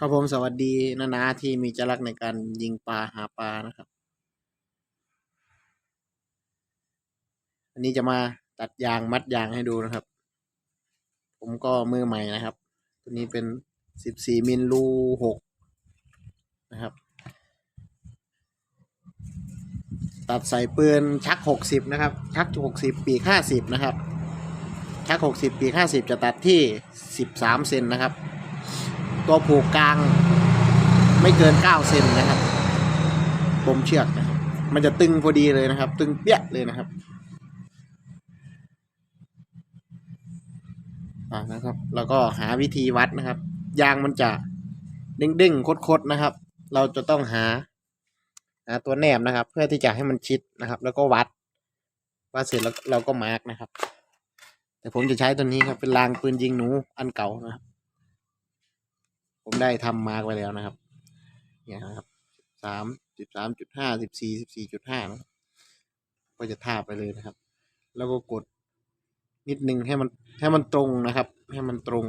ครับผมสวัสดีนานาที่มีจรักในการยิงปลาหาปลานะครับ อันนี้จะมาตัดยางมัดยางให้ดูนะครับ ผมก็มือใหม่นะครับ ตัวนี้เป็นสิบสี่มิลรูหกนะครับ ตัดใส่ปืนชักหกสิบนะครับ ชักหกสิบปีกห้าสิบนะครับ ชักหกสิบปีกห้าสิบจะตัดที่สิบสามเซนนะครับ ตัวผูกกลาง ไม่เกินเก้าเซนนะครับปมเชือกนะครับ มันจะตึงพอดีเลยนะครับ ตึงเปี้ยเลยนะครับอ่านะครับ แล้วก็หาวิธีวัดนะครับ ยางมันจะเด้งๆคดๆนะครับ เราจะต้องหาหาตัวแนบนะครับ เพื่อที่จะให้มันชิดนะครับ แล้วก็วัดวัดเสร็จแล้วเราก็มาร์กนะครับ แต่ผมจะใช้ตัวนี้ครับเป็นรางปืนยิงหนูอันเก่านะครับ ผมได้ทำมาร์กไว้แล้วนะครับเนี่ยนะครับสามสิบสามจุดห้าสิบสี่สิบสี่จุดห้าก็จะทาบไปเลยนะครับ แล้วก็กดนิดนึงให้มันให้มันตรงนะครับ ให้มันตรง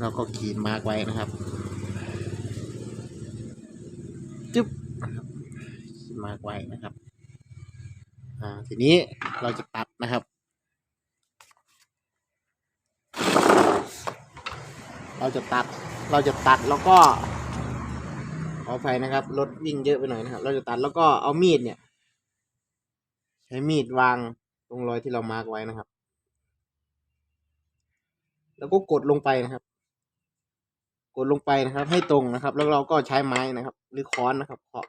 แล้วก็ขีดมาร์กไว้นะครับจึ๊บนะครับมาร์กไว้นะครับ อ่า ทีนี้เราจะตัดนะครับ เรา จะตัด เราจะตัดแล้วก็ขอไฟนะครับรถวิ่งเยอะไปหน่อยนะครับ เราจะตัดแล้วก็เอามีดเนี่ย ใช้มีดวางตรงรอยที่เรามาร์กไว้นะครับ แล้วก็กดลงไปนะครับ กดลงไปนะครับ ให้ตรงนะครับ แล้วเราก็ใช้ไม้นะครับ หรือค้อนนะครับเคาะ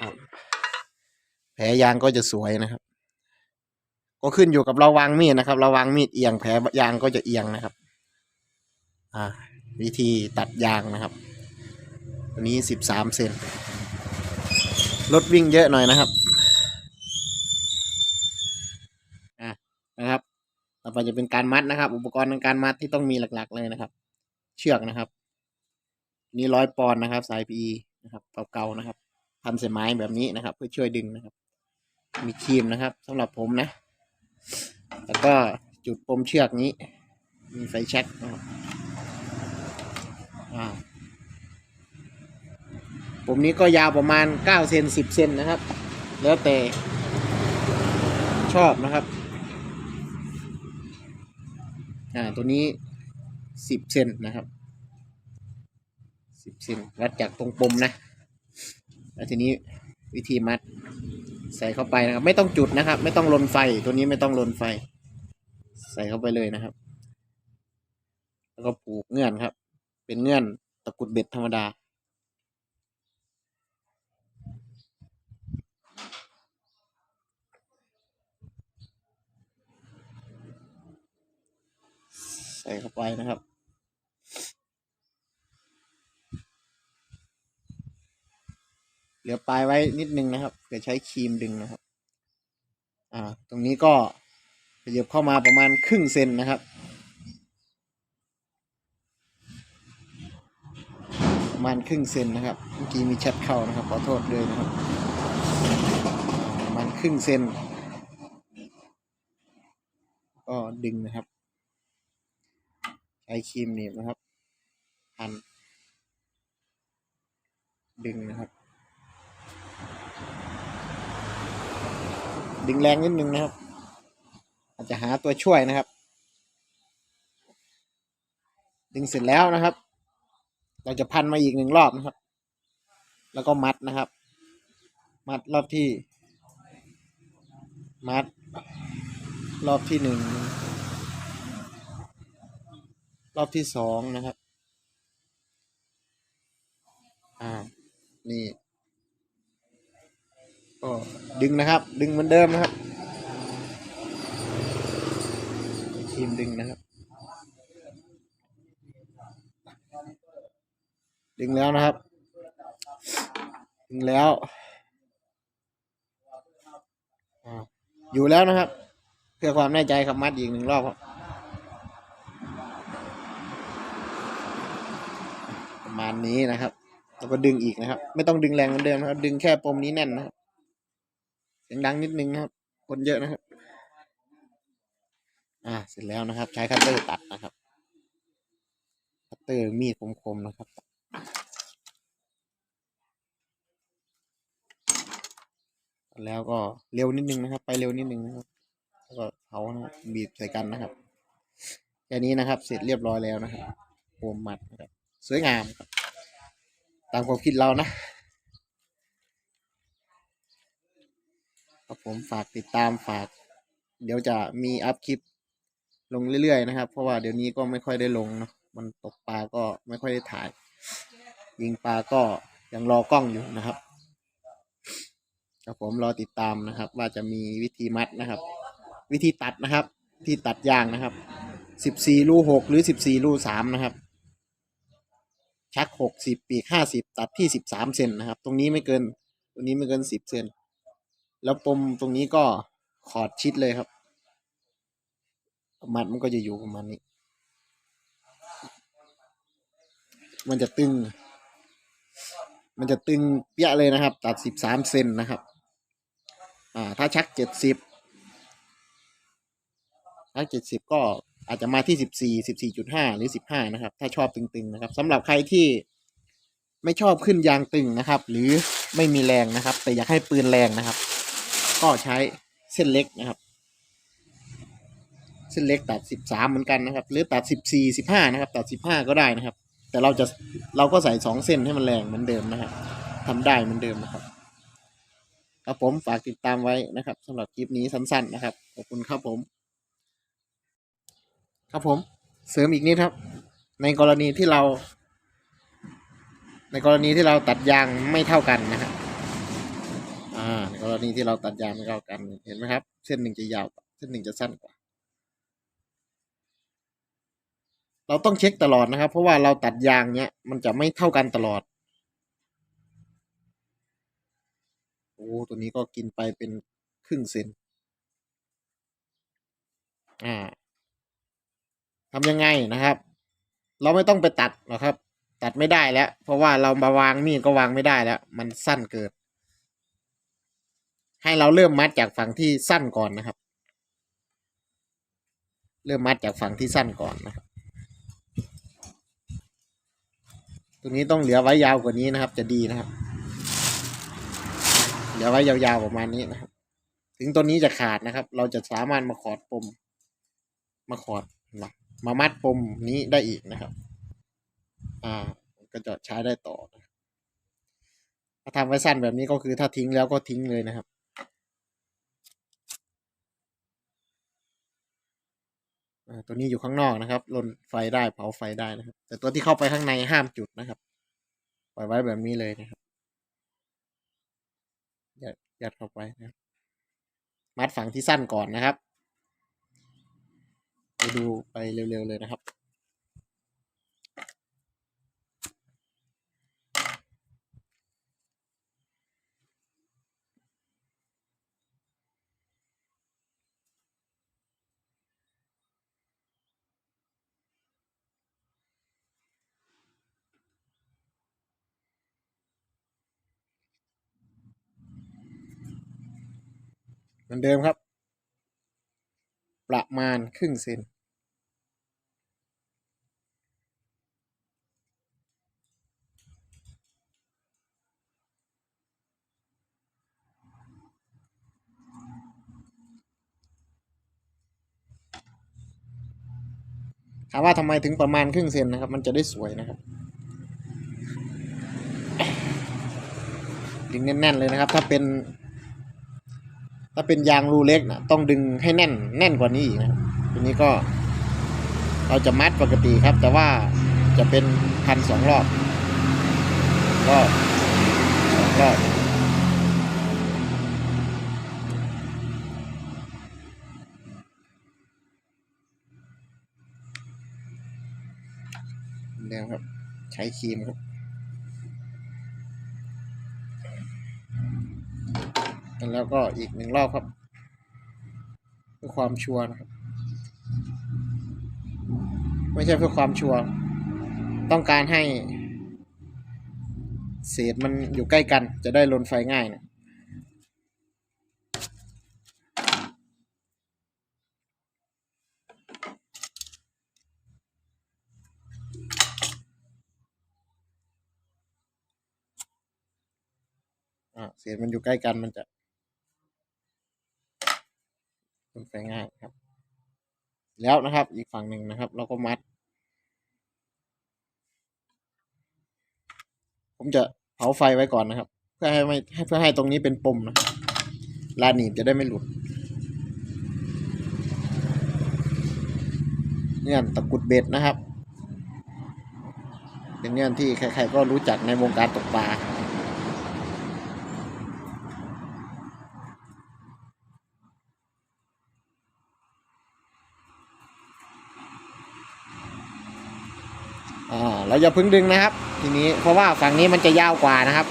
ครับแผลยางก็จะสวยนะครับ ก็ขึ้นอยู่กับเราวางมีดนะครับ เราวางมีดเอียงแผลยางก็จะเอียงนะครับ วิธีตัดยางนะครับตัวนี้สิบสามเซนรถวิ่งเยอะหน่อยนะครับอ่านะครับต่อไปจะเป็นการมัดนะครับ อุปกรณ์ในการมัดที่ต้องมีหลักๆเลยนะครับ เชือกนะครับ นี่ร้อยปอนด์นะครับ สาย PE นะครับเก่าๆนะครับพันเสไม้แบบนี้นะครับ เพื่อช่วยดึงนะครับ มีครีมนะครับสำหรับผมนะ แล้วก็จุดปมเชือกนี้ มีไฟแช็กนะครับ ผมนี้ก็ยาวประมาณเก้าเซนสิบเซนนะครับ แล้วแต่ชอบนะครับ อ่า ตัวนี้สิบเซนนะครับสิบเซนวัดจากตรงปมนะ แล้วทีนี้วิธีมัดใส่เข้าไปนะครับ ไม่ต้องจุดนะครับ ไม่ต้องลนไฟ ตัวนี้ไม่ต้องลนไฟ ใส่เข้าไปเลยนะครับ แล้วก็ผูกเงื่อนครับ เป็นเงื่อนตะกุดเบ็ดธรรมดา ใส่เข้าไปนะครับ เหลือปลายไว้นิดนึงนะครับเผื่อใช้ครีมดึงนะครับ อ่า ตรงนี้ก็ขยับเข้ามาประมาณครึ่งเซนนะครับ ประมาณครึ่งเซนนะครับ เมื่อกี้มีแชทเข้านะครับ ขอโทษด้วยนะครับประมาณครึ่งเซนก็ดึงนะครับ ใช้ครีมหนีบนะครับพัน ดึงนะครับ ดึงแรงนิดนึงนะครับ อาจจะหาตัวช่วยนะครับ ดึงเสร็จแล้วนะครับ เราจะพันมาอีกหนึ่งรอบนะครับ แล้วก็มัดนะครับ มัดรอบที่ มัด รอบที่หนึ่งรอบที่สองนะครับ อ่า นี่ ก็ดึงนะครับ ดึงเหมือนเดิมนะครับครีมดึงนะครับ ดึงแล้วนะครับ ดึงแล้ว อยู่แล้วนะครับ เพื่อความแน่ใจครับมัดอีกหนึ่งรอบครับประมาณนี้นะครับ แล้วก็ดึงอีกนะครับ ไม่ต้องดึงแรงเหมือนเดิมนะครับ ดึงแค่ปมนี้แน่นนะครับเสียงดังนิดนึงนะครับ คนเยอะนะครับ อ่าเสร็จแล้วนะครับ ใช้คัตเตอร์ตัดนะครับ คัตเตอร์มีดคมๆนะครับ แล้วก็เร็วนิดนึงนะครับ ไปเร็วนิดนึงนะครับ แล้วก็เผานะครับบีบใส่กันนะครับแค่นี้นะครับ เสร็จเรียบร้อยแล้วนะครับโฟมมัดนะครับ สวยงามครับ ตามความคิดเรานะครับผมฝากติดตามฝาก เดี๋ยวจะมีอัพคลิปลงเรื่อยๆนะครับ เพราะว่าเดี๋ยวนี้ก็ไม่ค่อยได้ลงเนาะมันตกปลาก็ไม่ค่อยได้ถ่าย ยิงปลาก็ยังรอกล้องอยู่นะครับครับผมรอติดตามนะครับ ว่าจะมีวิธีมัดนะครับ วิธีตัดนะครับ ที่ตัดยางนะครับสิบสี่รูหกหรือสิบสี่รูสามนะครับ ชักหกสิบปีกห้าสิบตัดที่สิบสามเซนนะครับ ตรงนี้ไม่เกิน ตรงนี้ไม่เกินสิบเซนแล้วปมตรงนี้ก็ขอดชิดเลยครับ มัดมันก็จะอยู่ประมาณนี้ มันจะตึง มันจะตึงเปี้ยเลยนะครับ ตัดสิบสามเซนนะครับ อ่า ถ้าชักเจ็ดสิบชักเจ็ดสิบก็อาจจะมาที่สิบสี่สิบสี่จุดห้าหรือสิบห้านะครับ ถ้าชอบตึงๆนะครับสำหรับใครที่ไม่ชอบขึ้นยางตึงนะครับ หรือไม่มีแรงนะครับ แต่อยากให้ปืนแรงนะครับ ก็ใช้เส้นเล็กนะครับ เส้นเล็กตัดสิบสามเหมือนกันนะครับ หรือตัดสิบสี่สิบห้านะครับ ตัดสิบห้าก็ได้นะครับ แต่เราจะเราก็ใส่สองเส้นให้มันแรงเหมือนเดิมนะครับทำได้เหมือนเดิมนะครับครับผมฝากติดตามไว้นะครับสำหรับคลิปนี้สั้นๆนะครับขอบคุณครับผม ครับผมเสริมอีกนิดครับ ในกรณีที่เรา ในกรณีที่เราตัดยางไม่เท่ากันนะครับอ่าในกรณีที่เราตัดยางไม่เท่ากันเห็นไหมครับ เส้นหนึ่งจะยาวเส้นหนึ่งจะสั้นกว่า เราต้องเช็คตลอดนะครับ เพราะว่าเราตัดยางเนี้ยมันจะไม่เท่ากันตลอด โอ้ตัวนี้ก็กินไปเป็นครึ่งเซนอ่าทำยังไงนะครับ เราไม่ต้องไปตัดหรอกครับ ตัดไม่ได้แล้ว เพราะว่าเรามาวางมีดก็วางไม่ได้แล้ว มันสั้นเกินให้เราเริ่มมัดจากฝั่งที่สั้นก่อนนะครับ เริ่มมัดจากฝั่งที่สั้นก่อนนะครับ ตรงนี้ต้องเหลือไว้ยาวกว่านี้นะครับ จะดีนะครับ เหลือไว้ยาวๆประมาณนี้นะครับ ถึงตัวนี้จะขาดนะครับ เราจะสามารถมาขอดปม มาขอดนะมามัดปมนี้ได้อีกนะครับ อ่า ก็จะใช้ได้ต่อถ้าทำไว้สั้นแบบนี้ก็คือถ้าทิ้งแล้วก็ทิ้งเลยนะครับ อ่า ตัวนี้อยู่ข้างนอกนะครับลนไฟได้เผาไฟได้นะครับ แต่ตัวที่เข้าไปข้างในห้ามจุดนะครับ ปล่อยไว้แบบนี้เลยนะครับยัดยัดเข้าไปนะครับ มัดฝั่งที่สั้นก่อนนะครับ ไปดูไปเร็วๆเลยนะครับ มือนเดิมครับ ประมาณครึ่งเซนถามว่าทำไมถึงประมาณครึ่งเซนนะครับ มันจะได้สวยนะครับ ดึงแน่นๆเลยนะครับ ถ้าเป็น ถ้าเป็นยางรูเล็กนะต้องดึงให้แน่นแน่นกว่านี้อีกนะครับทีนี้ก็ เราจะมัดปกติครับ แต่ว่าจะเป็นพันสองรอบรอบสองรอบแล้วครับ ใช้ครีมครับ แล้วก็อีกหนึ่งรอบครับเพื่อความชัวร์นะครับ ไม่ใช่เพื่อความชัวร์ต้องการให้ เศษมันอยู่ใกล้กัน จะได้ลนไฟง่ายนะเศษมันอยู่ใกล้กันมันจะ เป็นไปง่ายครับ แล้วนะครับ อีกฝั่งหนึ่งนะครับ เราก็มัด ผมจะเผาไฟไว้ก่อนนะครับ เพื่อให้ไม่ให้เพื่อให้ตรงนี้เป็นปมนะลาหนีบจะได้ไม่หลุดเงื่อนตะกุดเบ็ดนะครับ เป็นเงื่อนที่ใครๆก็รู้จักในวงการตกปลา อย่าพึ่งดึงนะครับ ทีนี้เพราะว่าฝั่งนี้มันจะยาวกว่านะครับ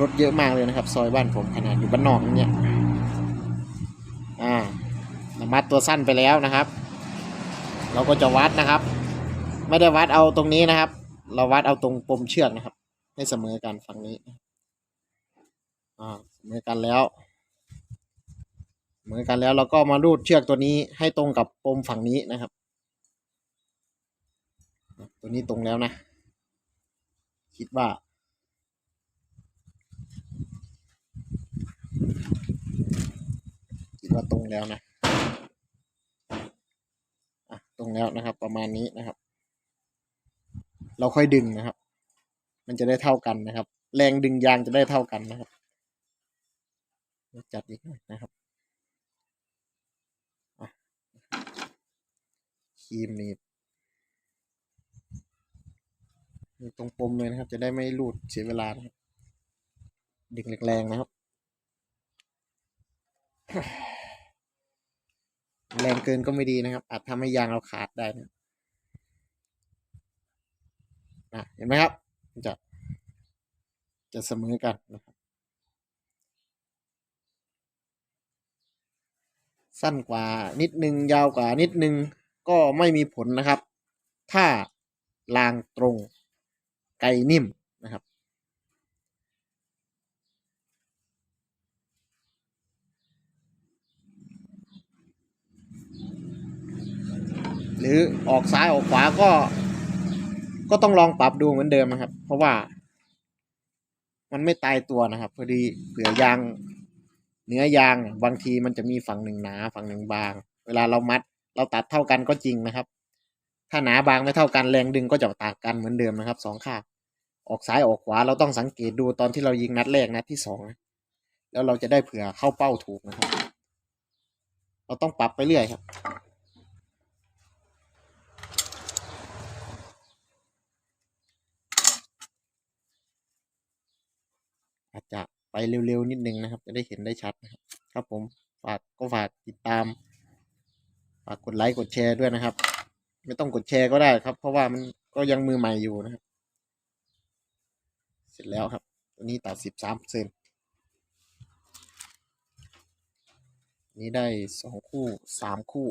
รถเยอะมากเลยนะครับ ซอยบ้านผมขนาดอยู่บ้านนอกเนี่ยอ่าเรามัดตัวสั้นไปแล้วนะครับ เราก็จะวัดนะครับ ไม่ได้วัดเอาตรงนี้นะครับ เราวัดเอาตรงปมเชือกนะครับ ให้เสมอกันฝั่งนี้อ่าเสมอกันแล้วเหมือนกันแล้วเราก็มารูดเชือกตัวนี้ให้ตรงกับปมฝั่งนี้นะครับ ตัวนี้ตรงแล้วนะ คิดว่า คิดว่าตรงแล้วนะอะตรงแล้วนะครับ ประมาณนี้นะครับ เราค่อยดึงนะครับ มันจะได้เท่ากันนะครับ แรงดึงยางจะได้เท่ากันนะครับจัดอีกหน่อยนะครับอะครีมนี่ อยู่ ตรงปมเลยนะครับ จะได้ไม่หลุดเสียเวลานะครับดึงแรงๆนะครับ แรงเกินก็ไม่ดีนะครับ อาจทำให้ยางเราขาดได้นะอะเห็นไหมครับจะจะเสมอกันนะครับ สั้นกว่านิดนึงยาวกว่านิดนึงก็ไม่มีผลนะครับ ถ้ารางตรง ไก่นิ่มนะครับหรือออกซ้ายออกขวาก็ ก็ต้องลองปรับดูเหมือนเดิมนะครับ เพราะว่า มันไม่ตายตัวนะครับ พอดีเผื่อยาง เนื้อยางบางทีมันจะมีฝั่งหนึ่งหนาฝั่งหนึ่งบาง เวลาเรามัด เราตัดเท่ากันก็จริงนะครับ ถ้าหนาบางไม่เท่ากันแรงดึงก็จะต่างกันเหมือนเดิมนะครับสองข้าง ออกซ้ายออกขวาเราต้องสังเกตดูตอนที่เรายิงนัดแรกนัดที่สองแล้วเราจะได้เผื่อเข้าเป้าถูกนะครับ เราต้องปรับไปเรื่อยครับอาจจะไปเร็วๆ นิดนึงนะครับ จะได้เห็นได้ชัดนะครับ ครับผมฝากก็ฝากติดตาม ฝากกดไลค์กดแชร์ด้วยนะครับ ไม่ต้องกดแชร์ก็ได้ครับ เพราะว่ามันก็ยังมือใหม่อยู่นะครับ ร็จแล้วครับ ตัวนี้ตัดสิบสามเซนนี้ได้สองคู่สามคู่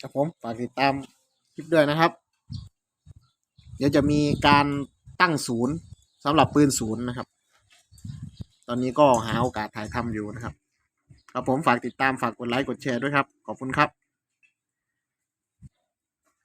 ครับผมฝากติดตามคลิปด้วยนะครับ เดี๋ยวจะมีการตั้งศูนย์สำหรับปืนศูนย์นะครับ ตอนนี้ก็หาโอกาสถ่ายทำอยู่นะครับ ครับผมฝากติดตามฝากกดไลค์กดแชร์ด้วยครับ ขอบคุณครับ